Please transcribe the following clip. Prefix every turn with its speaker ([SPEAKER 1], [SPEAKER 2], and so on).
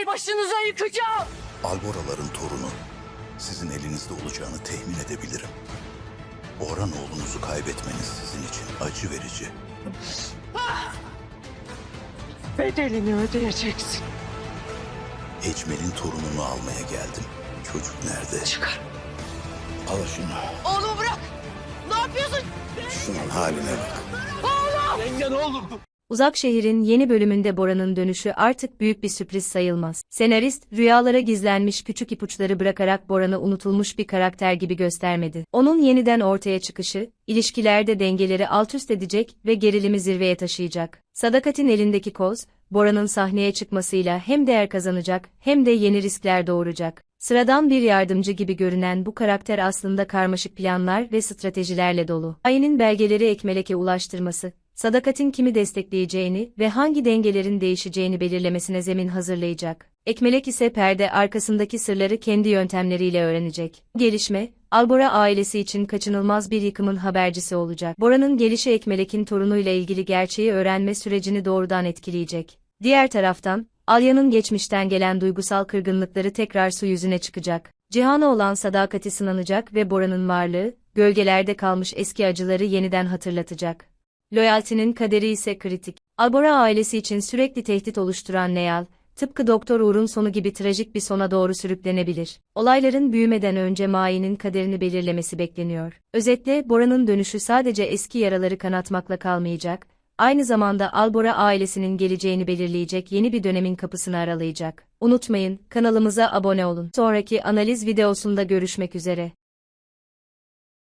[SPEAKER 1] Albora'yı başınıza yıkacağım.
[SPEAKER 2] Alboraların torunu sizin elinizde olacağını temin edebilirim. Orhan oğlunuzu kaybetmeniz sizin için acı verici.
[SPEAKER 1] Bedelini ödeyeceksin.
[SPEAKER 2] Ecmel'in torununu almaya geldim. Çocuk nerede?
[SPEAKER 1] Çıkar.
[SPEAKER 2] Al şunu.
[SPEAKER 1] Oğlumu bırak. Ne yapıyorsun?
[SPEAKER 2] Şunun haline bak.
[SPEAKER 3] Yenge ne olur.
[SPEAKER 4] Uzak Şehir'in yeni bölümünde Bora'nın dönüşü artık büyük bir sürpriz sayılmaz. Senarist, rüyalara gizlenmiş küçük ipuçları bırakarak Boran'ı unutulmuş bir karakter gibi göstermedi. Onun yeniden ortaya çıkışı, ilişkilerde dengeleri alt üst edecek ve gerilimi zirveye taşıyacak. Sadakat'in elindeki koz, Bora'nın sahneye çıkmasıyla hem değer kazanacak hem de yeni riskler doğuracak. Sıradan bir yardımcı gibi görünen bu karakter aslında karmaşık planlar ve stratejilerle dolu. Ayının belgeleri Ekmelek'e ulaştırması, Sadakat'in kimi destekleyeceğini ve hangi dengelerin değişeceğini belirlemesine zemin hazırlayacak. Ekmelek ise perde arkasındaki sırları kendi yöntemleriyle öğrenecek. Gelişme, Albora ailesi için kaçınılmaz bir yıkımın habercisi olacak. Bora'nın gelişi Ekmelek'in torunuyla ilgili gerçeği öğrenme sürecini doğrudan etkileyecek. Diğer taraftan, Alya'nın geçmişten gelen duygusal kırgınlıkları tekrar su yüzüne çıkacak. Cihan'a olan sadakati sınanacak ve Bora'nın varlığı, gölgelerde kalmış eski acıları yeniden hatırlatacak. Loyaltinin kaderi ise kritik. Albora ailesi için sürekli tehdit oluşturan Neyal, tıpkı Doktor Uğur'un sonu gibi trajik bir sona doğru sürüklenebilir. Olayların büyümeden önce Mai'nin kaderini belirlemesi bekleniyor. Özetle Bora'nın dönüşü sadece eski yaraları kanatmakla kalmayacak, aynı zamanda Albora ailesinin geleceğini belirleyecek yeni bir dönemin kapısını aralayacak. Unutmayın, kanalımıza abone olun. Sonraki analiz videosunda görüşmek üzere.